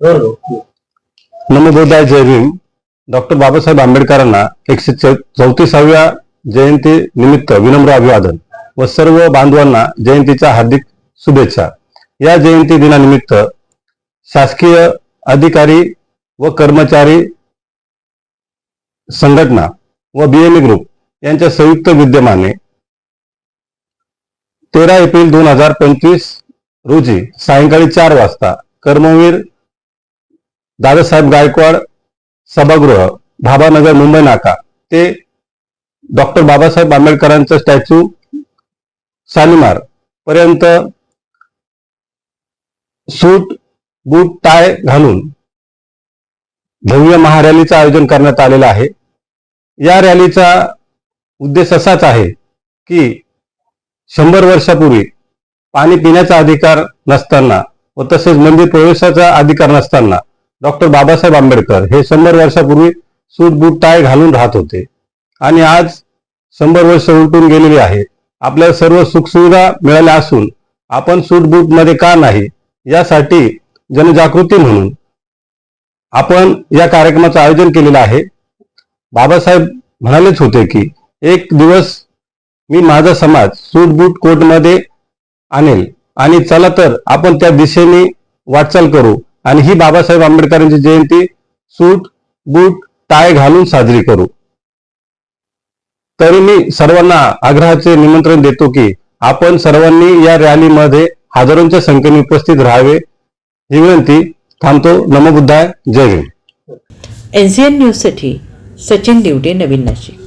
नमोदय Jai Bhim. Doctor Babasaheb आंबेडकरांना एकशे चौतीसाव्या जयंती निमित्त विनम्र अभिवादन व सर्व बांधवांना जयंतीच्या हार्दिक शुभेच्छा. या जयंती दिनानिमित्त शासकीय अधिकारी व कर्मचारी संघटना व बीएमई ग्रुप यांच्या संयुक्त विद्यमाने तेरा एप्रिल दोन हजार पंचवीस रोजी सायंकाळी चार वाजता कर्मवीर दादासाहेब गायकवाड सभागृह भाबानगर मुंबई नाका. ते डॉक्टर बाबासाहेब आंबेडकरांचं स्टॅच्यू शालिमार पर्यंत सूट बूट टाय घालून भव्य महारॅलीचं आयोजन करण्यात आलेलं आहे. या रॅलीचा उद्देश असाच आहे की शंभर वर्षापूर्वी पाणी पिण्याचा अधिकार नसताना व तसेच मंदिर प्रवेशाचा अधिकार नसताना डॉक्टर बाबासाहेब आंबेडकर हे शंभर वर्षापूर्वी सूट बूट टाय घालून राहत होते. आणि आज शंभर वर्ष उलटून गेलेली आहे. आपल्याला सर्व सुखसुविधा मिळाल्या असून आपण सूट बूटमध्ये का नाही यासाठी जनजागृती म्हणून आपण या कार्यक्रमाचं आयोजन केलेलं आहे. बाबासाहेब म्हणालेच होते की एक दिवस मी माझा समाज सूट बूट कोट आणेल. आणि चला तर आपण त्या दिशेने वाटचाल करू. आणि ही बाबासाहेब आंबेडकरांची जयंती सूट बूट टाय घालून साजरी करू. तरी मी सर्वांना आग्रहाचे निमंत्रण देतो की आपण सर्वांनी या रॅलीमध्ये हजारोंच्या संख्येने उपस्थित राहावे. ही विनंती थांबतो. नमोबुद्धाय जय भीम. एनसीएन न्यूजसाठी सचिन दिवटे नवीन नाशिक.